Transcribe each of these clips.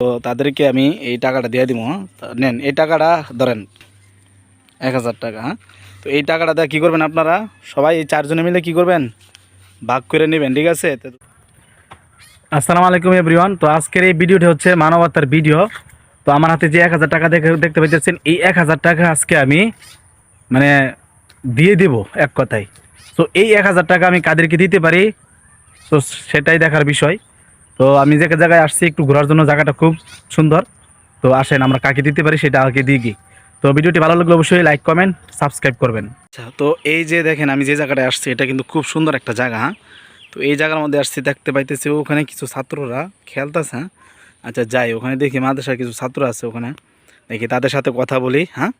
তো তাদেরকে আমি এই টাকাটা দিয়ে দিব হ্যাঁ? নেন, এই টাকাটা ধরেন এক হাজার টাকা হ্যাঁ? তো এই টাকাটা দিয়ে কী করবেন আপনারা? সবাই এই চারজনে মিলে কি করবেন? ভাগ করে নেবেন, ঠিক আছে? আসসালামু আলাইকুম এভরিওয়ান তো আজকের এই ভিডিওটি হচ্ছে মানবতার ভিডিও। তো আমার হাতে যে এক হাজার টাকা দেখে দেখতে পাচ্ছেন এই এক হাজার টাকা আজকে আমি মানে দিয়ে দেব এক কথায়। তো এই এক হাজার টাকা আমি কাদেরকে দিতে পারি? তো সেটাই দেখার বিষয়। তো আমি যে জায়গায় আসছি একটু ঘোরার জন্য জায়গাটা খুব সুন্দর। তো আসেন, আমরা কাকে দিতে পারি সেটা আগে দিয়ে গিয়ে তো ভিডিওটি ভালো লাগলে অবশ্যই লাইক কমেন্ট সাবস্ক্রাইব করবেন। আচ্ছা তো এই যে দেখেন, আমি যে জায়গাটায় আসছি, এটা কিন্তু খুব সুন্দর একটা জায়গা হ্যাঁ? তো এই জায়গার মধ্যে আসছি, দেখতে পাইতেছি ওখানে কিছু ছাত্ররা খেলতেছে হ্যাঁ? আচ্ছা যাই, ওখানে দেখি মাদ্রাসার কিছু ছাত্র আছে ওখানে। দেখি তাদের সাথে কথা বলি হ্যাঁ?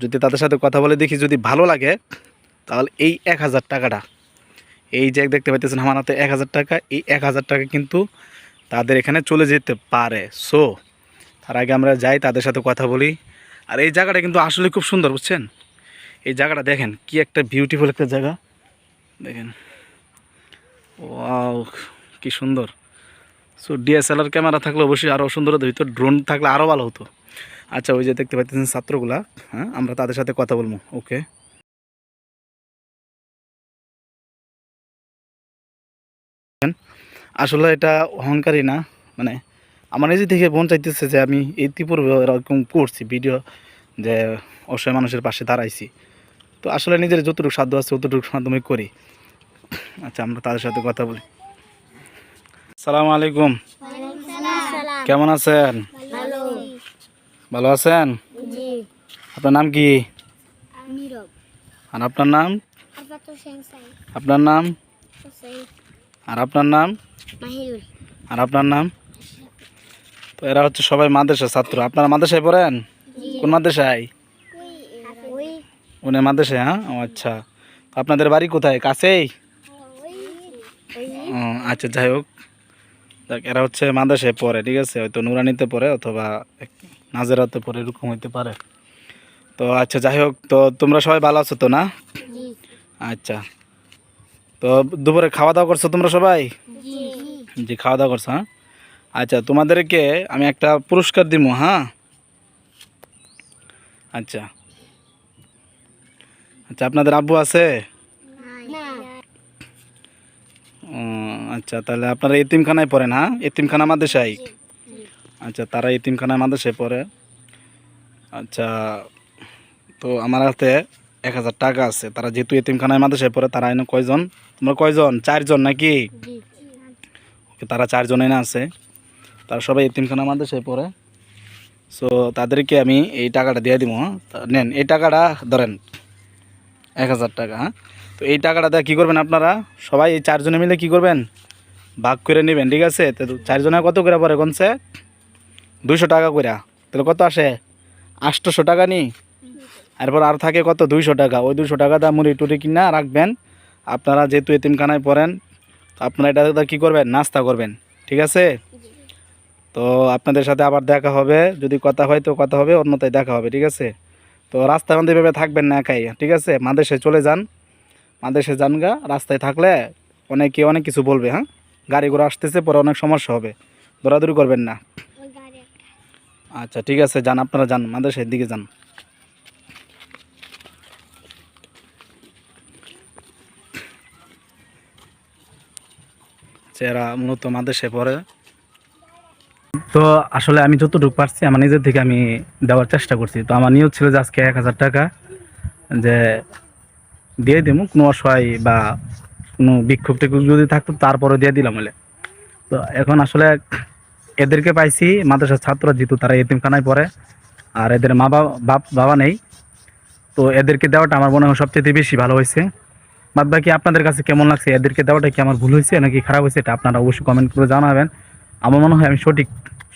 যদি তাদের সাথে কথা বলে দেখি যদি ভালো লাগে, তাহলে এই এক হাজার টাকাটা, এই যে দেখতে পাইতেছেন আমার হাতে এক হাজার টাকা, এই এক হাজার টাকা কিন্তু তাদের এখানে চলে যেতে পারে। সো তার আগে আমরা যাই, তাদের সাথে কথা বলি। আর এই জায়গাটা কিন্তু আসলে খুব সুন্দর, বুঝছেন? এই জায়গাটা দেখেন, কি একটা বিউটিফুল একটা জায়গা। দেখেন। ওয়াও কি সুন্দর। সো ডিএসএলআর ক্যামেরা থাকলে অবশ্যই আরও সুন্দর হতো ড্রোন থাকলে আরও ভালো হতো। আচ্ছা ওই যে দেখতে পাচ্ছেন ছাত্রগুলা হ্যাঁ? আমরা তাদের সাথে কথা বলব ওকে আসলে এটা অহংকারই না মানে আমার নিজে থেকে মন চাইতেছে যে আমি ইতিপূর্বে এরকম করছি ভিডিও যে অসহায় মানুষের পাশে দাঁড়াইছি। তো আসলে নিজের যতটুকু সাধ্য আছে ততটুকু মাধ্যমে করি। আচ্ছা আমরা তাদের সাথে কথা বলি। সালাম আলাইকুম। কেমন আছেন? ভালো আছেন? আপনার নাম কি? আর আপনার নাম? আপনার নাম? আর আপনার নাম? আর আপনার নাম? তো এরা হচ্ছে সবাই মাদ্রাসা ছাত্র। আপনারা মাদ্রাসায় পড়েন? কোন মাদ্রাসায়? উনি মাদ্রাসায় হ্যাঁ? ও আচ্ছা। আপনাদের বাড়ি কোথায়? কাছেই? ও, আচ্ছা যাই হোক। দেখ এরা হচ্ছে মাদ্রাসায় পড়ে ঠিক আছে? হয়তো নুরানিতে পড়ে অথবা নাজেরাতে পড়ে এরকম হইতে পারে। তো আচ্ছা যাই হোক তো তোমরা সবাই ভালো আছো তো না? আচ্ছা। তো দুপুরে খাওয়া দাওয়া করছ তোমরা সবাই? জি। খাওয়া দাওয়া করছ হ্যাঁ? আচ্ছা তোমাদেরকে আমি একটা পুরস্কার দিব হ্যাঁ? আচ্ছা। আচ্ছা আপনাদের আব্বু আছে? আচ্ছা তাহলে আপনারা এতিমখানায় পড়েন হ্যাঁ? এতিমখানা মাদ্রাসায়? আচ্ছা তারা এতিমখানায় মাদ্রাসায় পড়ে। আচ্ছা তো আমার হাতে এক হাজার টাকা আছে। তারা যেহেতু এতিমখানায় মাদ্রাসায় পড়ে তারা এনে কয়জন? তোমরা কয়জন? চারজন নাকি? ওকে, তারা চারজনে না আছে। তারা সবাই এতিমখানা মাদ্রাসায় পড়ে। সো তাদেরকে আমি এই টাকাটা দিয়ে দিব হ্যাঁ? নেন এই টাকাটা ধরেন এক হাজার টাকা হ্যাঁ? তো এই টাকাটা দিয়ে কী করবেন আপনারা? সবাই এই চারজনে মিলে কি করবেন? ভাগ করে নেবেন ঠিক আছে? তো চারজনে কত করে পড়ে কোনছে দুইশো টাকা করে তাহলে কত আসে? আটশোশো টাকা নি? এরপর আর থাকে কত? দুইশো টাকা। ওই দুইশো টাকা দা মুড়ি টুড়ি কিনা রাখবেন। আপনারা যেহেতু এতিমখানায় পড়েন আপনারা এটা কী করবেন? নাস্তা করবেন। ঠিক আছে? তো আপনাদের সাথে আবার দেখা হবে। যদি কথা হয় তো কথা হবে অন্যতায় দেখা হবে। ঠিক আছে? তো রাস্তার মধ্যে এভাবে থাকবেন না একাই। ঠিক আছে? মাদেশে চলে যান। মাদেশে যান গা রাস্তায় থাকলে অনেকে অনেক কিছু বলবে হ্যাঁ? গাড়ি ঘোড়া আসতেছে পরে অনেক সমস্যা হবে। দৌড়াদৌড়ি করবেন না। আচ্ছা ঠিক আছে। যান আপনারা যান। মাদেশের দিকে যান। চেহারা মূলত মাদেশে পড়ে। তো আসলে আমি যতটুকু পারছি আমার নিজের থেকে আমি দেওয়ার চেষ্টা করছি। তো আমার নিয়ত ছিল যে আজকে এক হাজার টাকা যে দিয়ে দিব কোনো অসহায় বা কোনো বিক্ষোভ টিক্ষোভ যদি থাকতো তারপরে দিয়ে দিলাম বলে তো এখন আসলে এদেরকে পাইছি, মাদ্রাসার ছাত্র যেহেতু তারা এতিমখানায় পড়ে, আর এদের মা বাবা বাবা নেই। তো এদেরকে দেওয়াটা আমার মনে হয় সবচেয়ে বেশি ভালো হয়েছে। বাদ বাকি আপনাদের কাছে কেমন লাগছে? এদেরকে দেওয়াটা কি আমার ভুল হয়েছে নাকি খারাপ হয়েছে এটা আপনারা অবশ্যই কমেন্ট করে জানাবেন। আমার মনে হয় আমি সঠিক,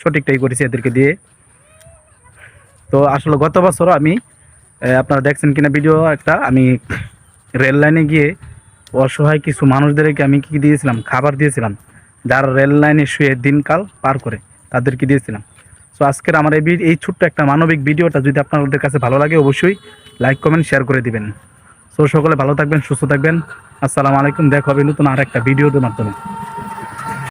সঠিকটাই করেছি এদেরকে দিয়ে। তো আসলে গত বছর আমি আপনারা দেখছেন কিনা ভিডিও একটা, আমি রেল লাইনে গিয়ে অসহায় কিছু মানুষদেরকে আমি কি দিয়েছিলাম? খাবার দিয়েছিলাম। যারা রেল লাইনে শুয়ে দিনকাল পার করে, তাদেরকে দিয়েছিলাম। সো আজকের আমার এই এই ছোট্ট একটা মানবিক ভিডিওটা যদি আপনাদের কাছে ভালো লাগে, অবশ্যই লাইক কমেন্ট শেয়ার করে দিবেন। সো সকলে ভালো থাকবেন, সুস্থ থাকবেন। আসসালামু আলাইকুম, দেখা হবে নতুন আর একটা ভিডিওর মাধ্যমে।